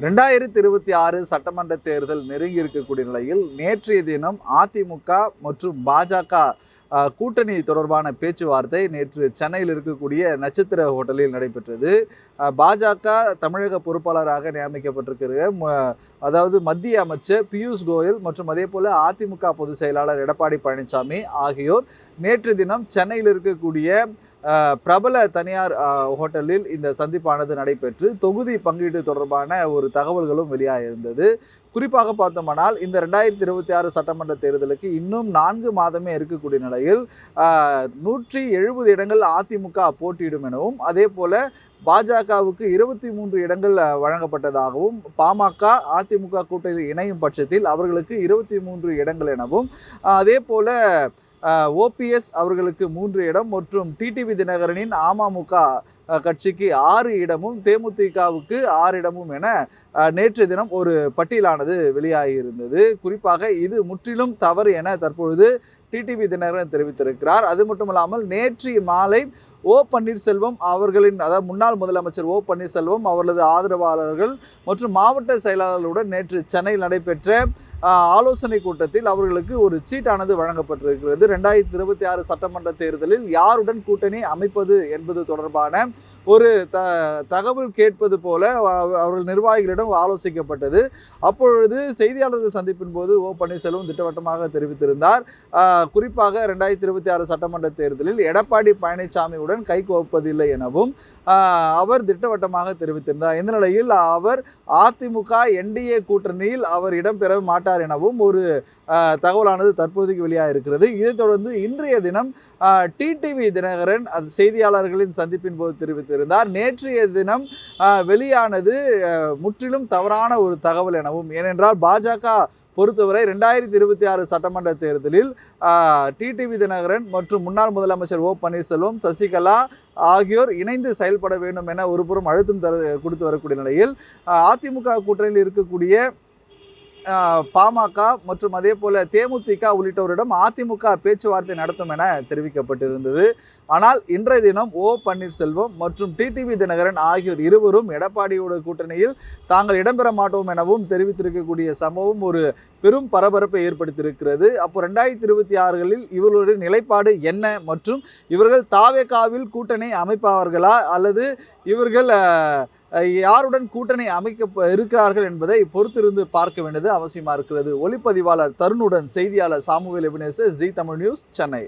ரெண்டாயிரத்தி இருபத்தி ஆறு சட்டமன்ற தேர்தல் நெருங்கி இருக்கக்கூடிய நிலையில் நேற்றைய தினம் அதிமுக மற்றும் பாஜக கூட்டணி தொடர்பான பேச்சுவார்த்தை நேற்று சென்னையில் இருக்கக்கூடிய நட்சத்திர ஹோட்டலில் நடைபெற்றது. பாஜக தமிழக பொறுப்பாளராக நியமிக்கப்பட்டிருக்கிற அதாவது மத்திய அமைச்சர் பியூஷ் கோயல் மற்றும் அதே போல அதிமுக பொதுச் செயலாளர் எடப்பாடி பழனிசாமி ஆகியோர் நேற்று தினம் சென்னையில் இருக்கக்கூடிய பிரபல தனியார் ஹோட்டலில் இந்த சந்திப்பானது நடைபெற்று தொகுதி பங்கீடு தொடர்பான ஒரு தகவல்களும் வெளியாகியிருந்தது குறிப்பாக பார்த்தோம்னால் இந்த ரெண்டாயிரத்தி இருபத்தி ஆறு சட்டமன்ற தேர்தலுக்கு இன்னும் நான்கு மாதமே இருக்கக்கூடிய நிலையில் நூற்றி எழுபது இடங்கள் அதிமுக போட்டியிடும் எனவும் அதே போல பாஜகவுக்கு இருபத்தி மூன்று இடங்கள் வழங்கப்பட்டதாகவும் பாமக அதிமுக கூட்டணியில் இணையும் பட்சத்தில் அவர்களுக்கு இருபத்தி மூன்று இடங்கள் எனவும் அதே போல ஓபிஎஸ் அவர்களுக்கு மூன்று இடம் மற்றும் டிடிவி தினகரனின் அமமுக கட்சிக்கு ஆறு இடமும் தேமுதிகவுக்கு ஆறு இடமும் என நேற்று தினம் ஒரு பட்டியலானது வெளியாகியிருந்தது. குறிப்பாக இது முற்றிலும் தவறு என தற்பொழுது டிடிவி தினகரன் தெரிவித்திருக்கிறார். அது மட்டுமல்லாமல் நேற்று மாலை ஓ பன்னீர்செல்வம் அவர்களின் அதாவது முன்னாள் முதலமைச்சர் ஓ பன்னீர்செல்வம் அவர்களது ஆதரவாளர்கள் மற்றும் மாவட்ட செயலாளர்களுடன் நேற்று சென்னையில் நடைபெற்ற ஆலோசனை கூட்டத்தில் அவர்களுக்கு ஒரு சீட்டானது வழங்கப்பட்டிருக்கிறது. ரெண்டாயிரத்தி இருபத்தி ஆறு சட்டமன்ற தேர்தலில் யாருடன் கூட்டணி அமைப்பது என்பது தொடர்பான ஒரு த தகவல் கேட்பது போல அவர்கள் நிர்வாகிகளிடம் ஆலோசிக்கப்பட்டது. அப்பொழுது செய்தியாளர்கள் சந்திப்பின் போது ஓ பன்னீர்செல்வம் திட்டவட்டமாக தெரிவித்திருந்தார். குறிப்பாக ரெண்டாயிரத்தி இருபத்தி ஆறு சட்டமன்ற தேர்தலில் எடப்பாடி பழனிசாமியுடன் கைகோப்பதில்லை எனவும் அவர் திட்டவட்டமாக தெரிவித்திருந்தார். இந்த நிலையில் அவர் அதிமுக என்டிஏ கூட்டணியில் அவர் இடம்பெற மாட்டார் எனவும் ஒரு தகவலானது தற்போதைக்கு வெளியாக இருக்கிறது இது தொடர்ந்து இன்றைய தினம் டிடிவி தினகரன் அது செய்தியாளர்களின் சந்திப்பின் போது தெரிவித்திருந்தார். நேற்றைய தினம் வெளியானது முற்றிலும் தவறான ஒரு தகவல் எனவும் ஏனென்றால் பாஜக பொறுத்தவரை ரெண்டாயிரத்தி இருபத்தி ஆறு சட்டமன்ற தேர்தலில் டிடிவி தினகரன் மற்றும் முன்னாள் முதலமைச்சர் ஓ பன்னீர்செல்வம் சசிகலா ஆகியோர் இணைந்து செயல்பட வேண்டும் என ஒருபுறம் அழுத்தம் தரு கொடுத்து வரக்கூடிய நிலையில் அதிமுக கூட்டணியில் இருக்கக்கூடிய பாமக மற்றும் அதே போல் தேமுதிக உள்ளிட்டவரிடம் அதிமுக பேச்சுவார்த்தை நடத்தும் என தெரிவிக்கப்பட்டிருந்தது. ஆனால் இன்றைய தினம் ஓ பன்னீர்செல்வம் மற்றும் டிடிவி தினகரன் ஆகியோர் இருவரும் எடப்பாடியோட கூட்டணியில் தாங்கள் இடம்பெற மாட்டோம் எனவும் தெரிவித்திருக்கக்கூடிய சம்பவம் ஒரு பெரும் பரபரப்பை ஏற்படுத்தியிருக்கிறது. அப்போ ரெண்டாயிரத்தி இருபத்தி ஆறுகளில் இவர்களுடைய நிலைப்பாடு என்ன மற்றும் இவர்கள் தாவேகாவில் கூட்டணி அமைப்பார்களா அல்லது இவர்கள் யாருடன் கூட்டணி அமைக்க இருக்கிறார்கள் என்பதை பொறுத்திருந்து பார்க்க வேண்டியது அவசியமா இருக்கிறது. ஒளிப்பதிவாளர் தருணுடன் செய்தியாளர் Samuel எபினேசு G Tamil news Chennai.